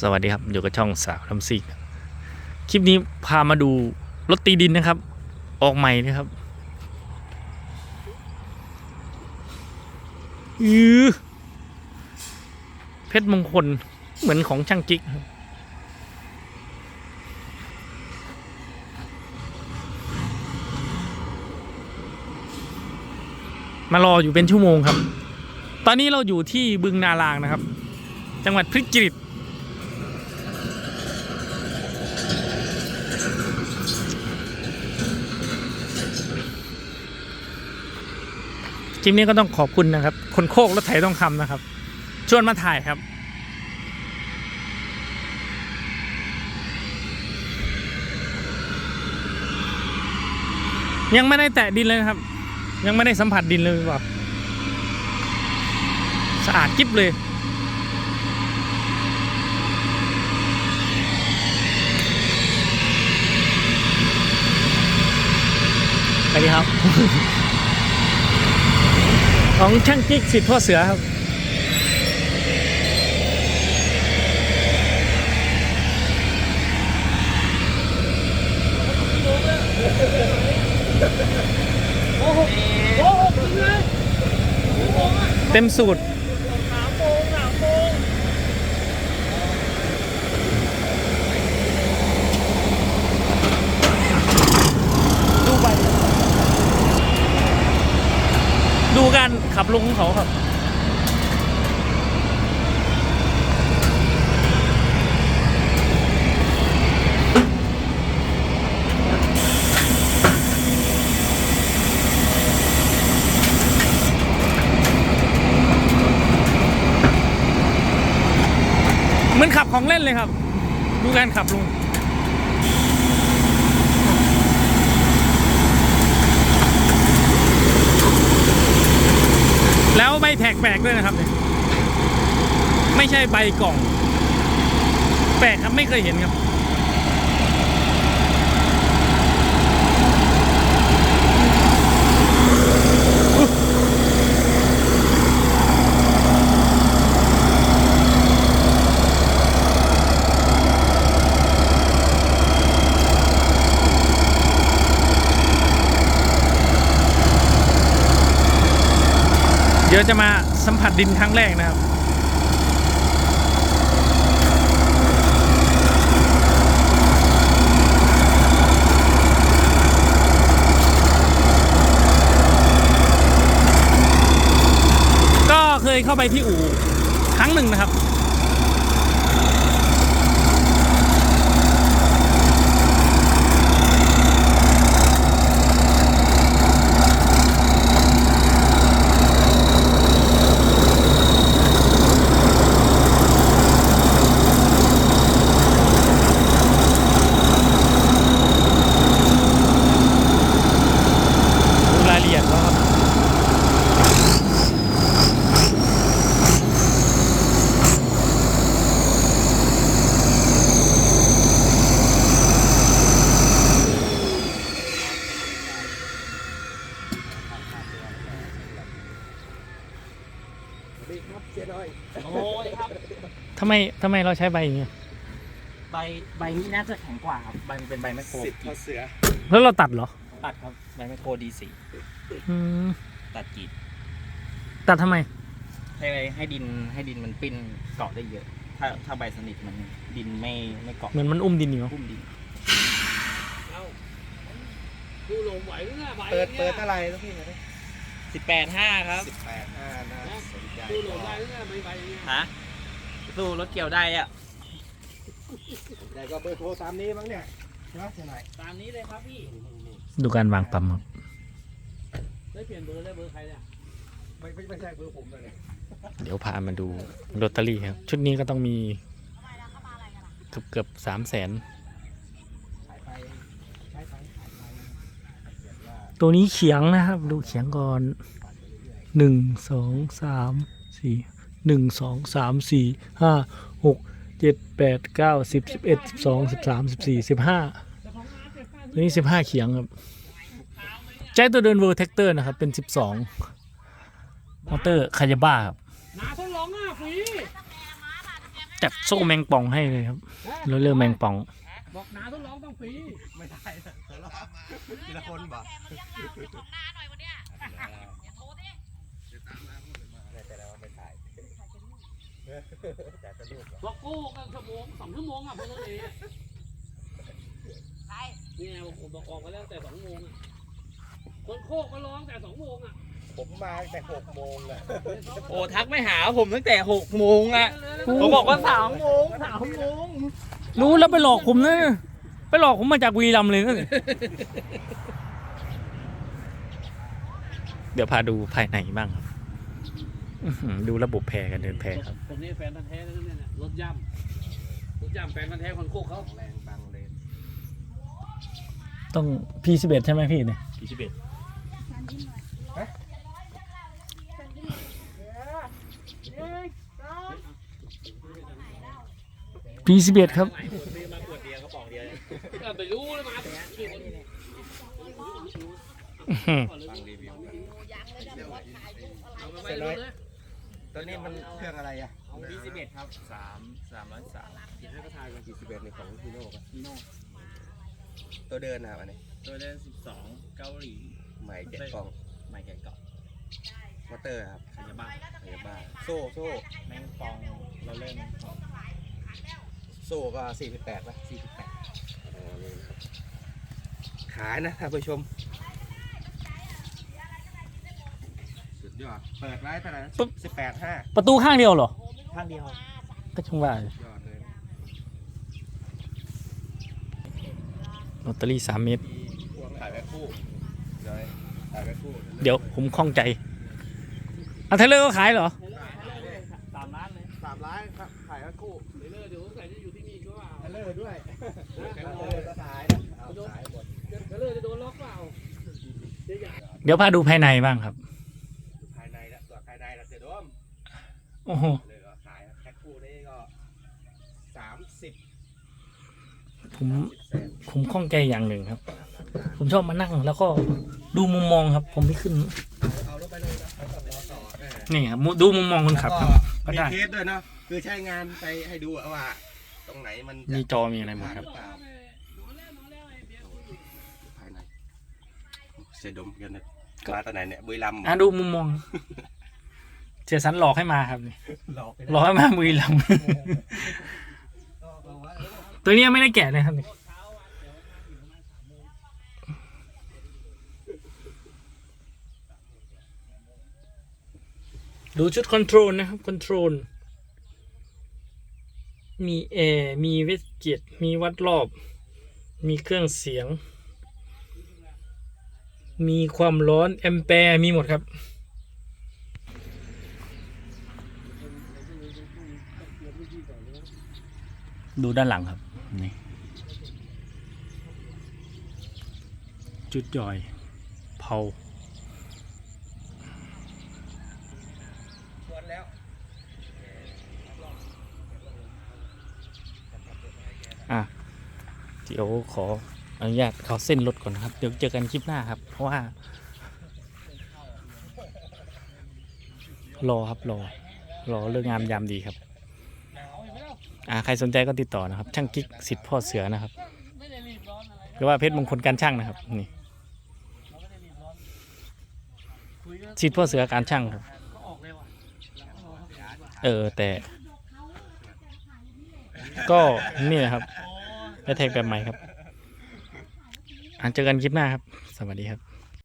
สวัสดีครับ อยู่กับช่องสาวทำซิกคลิปนี้พามาดูรถตีดินนะครับ ออกใหม่นะครับอือเพชรมงคลเหมือนของช่างจิกครับมารออยู่เป็นชั่วโมงครับ ตอนนี้เราอยู่ที่บึงนารางนะครับ จังหวัดพิจิตร ลิปนี้ก็ต้องขอบคุณนะครับ คนโคกรถไถต้องคำนะครับ ชวนมาถ่ายครับยังไม่ได้แตะดินเลยนะครับ ยังไม่ได้สัมผัสดินเลยหรือเปล่าสะอาดกิ๊บเลยสวัสดีครับ ของช่างกิ๊กสิทธิ์พ่อเสือครับเต็มสูตร ดูไป ดูการขับลงของ เขาครับ เหมือนขับของเล่นเลยครับ ดูการขับลุง ไม่แท็กแปลกด้วยนะครับเนี่ยไม่ใช่ใบกล่อง แปลกครับไม่เคยเห็นครับ ดี๋ยวจะมาสัมผัสดินครั้งแรกนะครับก็เคยเข้าไปที่อู่ครั้งหนึ่งนะครับ ดูรายละเอียดแล้วครับ ดีครับเสียน้อยโอ้ยครับทำไมทำไมเราใช้ใบอย่างเงี้ยใบใบนี้น่าจะแข็งกว่าครับใบมันเป็นใบแมคโครสิทธิ์พอเสือแล้วเราตัดเหรอ ตัดครับใบแมคโครดีสี่อืมตัดกรีดตัดทำไม ให้ให้ดินให้ดินมันปิ้นเกาะได้เยอะ ถ้าถ้าใบสนิทมันดินไม่ไม่เกาะเหมือนมันอุ้มดินอยู่พุ่มดินดูลมไหวหรือไงไหวเปิดนี่ยเปิดอะไรนะพี่นะ สิบแปดห้าครับ สิบแปดห้านะสนใจดูลมไหวหรือไงไม่ไหวเนี่ยฮะ สู้รถเกี่ยวได้อะสนใจก็เบอร์โทรตามนี้มั้งเนี่ยนะเสียหน่อยตามนี้เลยครับพี่ดูการวางปั๊มครับได้เปลี่ยนเบอร์ได้เบอร์ใครเนี่ยไม่ไม่ไม่ใช่เบอร์ผมเลยเดี๋ยวพามาดูลอตเตอรี่ครับ ชุดนี้ก็ต้องมีเกือบเกือบสามแสน ขายไปใช้ไปขายไปเกิดว่า ตัวนี้เขียงนะครับ ดูเขียงก่อนหนึ่งสองสามสี่หนึ่งสองสามสี่ห้าหกเจ็ดแปดเก้าสิบสิบเอ็ดสิบสองสิบสามสิบสี่สิบห้าตัวนี้สิบห้าเขียงครับ ใช้ตัวเดินเวอร์เทคเตอร์นะครับ เป็นสิบสองมอเตอร์คายาบ้าครับจัดโซ่แมงป่องให้เลยครับ แล้วเรื่องแมงป่อง บอกนาทดลองต้องฟรีไม่ได้ นะเดี๋ยวรอทีละคนบอกบอกโก้กันชั่วโมงสองชั่วโมงอะเพื่อนเลยนี่ไงผมบอกออกไปแล้วแต่สองโมงอะคนโคกก็ร้องแต่สองโมงอะผมมาตั้งแต่หกโมงเลยโอ้ทักไม่หาผมตั้งแต่หกโมงอะผมบอกว่าสามโมงสามโมงรู้แล้วไปหลอกผมนะ ไปหลอกผมมาจากวีรัมย์เลยนะเดี๋ยวพาดูภายในบ้างครับอื้อหือดูระบบแพรกันเดินแพรครับผมนี่แฟนพันธุ์แท้แล้วเนี่ยรถย่ำรถย่ำแฟนพันธุ์แท้คนโคกเขาแรงบังเลยต้องพีสิบเอ็ดใช่ไหมพี่เนี่ยกี่สิบเอ็ดพีสิบเอ็ดครับมาขวดเดียวกระป๋องเดียว ก็ไปรู้เลยมากี่คน อื้อหือฟังรีวิวเอาไปเลยเลยตัวนี้มันเครื่องอะไรอะยี่สิบเอ็ดครับสามสามร้อยสามให้เขาถ่ายกันกี่สิบเอ็ดในของฮีโน่ป่ะตัวเดินนะครับอันนี้ตัวเล่นสิบสองเกาหลีใหม่เจ็ดกล่องไม่แกะเกาะมอเตอร์ครับขยาบ้าเดี๋ยวบ้าโซ่โซ่แมงปองเราเล่นโซ่ก็สี่สิบแปดป่ะสี่สิบแปดขายนะท่านผู้ชม สุดย อดเปิดไว้เท่าไหร่สิบแปดห้าประตูข้างเดียวเหรอ ข้างเดียวก็ช่างว่ายอดเลยนะลอตเตอรี่สามเมตรขายแพ็คคู่เดี๋ยวขายแพ็คคู่เดี๋ยวผมคล่องใจอะเทเลอร์ก็ขายเหรอ สามล้านเลยสามล้านครับขายแพ็คคู่เดี๋ยวเดี๋ยวใส่จะอยู่ที่นี่ก็ว่าเทเลอร์ด้วยเทเลอร์ก็ขายนะเอาขายหมดเดี๋ยวเลยจะโดนล็อกเปล่าเดี๋ยวอย่าเดี๋ยวพาดูภายในบ้างครับ ภายในละตัวภายในละเสียดม โอ้โหเลยก็ขายแพ็คคู่นี่ก็สามสิบผมสิบแสนผมข้องใจอย่างหนึ่งครับ ผมชอบมานั่งแล้วก็ดูมุมมองครับ ผมไม่ขึ้น เอารถไปเลยนะเอาต่อต่อเออนี่ครับมุดูมุมมองคนขับครับ ก็มีได้เทสด้วยเนาะคือใช้งานไปให้ดูว่า ตรงไหนมันจะมีจอมีอะไรหมดครับเปล่าภายในเสียดมกันนะมาตอนไหนเนี่ยบุรีรัมย์อะดูมุมมอง เจสันหลอกให้มาครับนี่หลอกหลอกให้มาบุรีรัมย์ตัวเนี้ยไม่ได้แกะเลยครับนี่ดูชุดคอนโทรลนะครับคอนโทรล มีแอร์ มีเวสเกตมีวัดรอบ มีเครื่องเสียง มีความร้อนแอมแปร์มีหมดครับ ดูด้านหลังครับนี่จุดย่อยเผาชวนแล้วอะเดี๋ยวขออนุญาตเขาเส้นรถก่อนนะครับ เดี๋ยวเจอกันคลิปหน้าครับ เพราะว่า รอครับรอ รอเรื่องงามยามดีครับ อ่าใครสนใจก็ติดต่อนะครับ ช่างกิ๊กสิทธิ์พ่อเสือนะครับ หรือว่าเพชรมงคลการช่างนะครับนี่สิทธิ์พ่อเสือการช่างครับ เออแต่ ก็นี่แหละครับแอทแทกแบบใหม่ครับอ่าเจอกันคลิปหน้าครับ สวัสดีครับ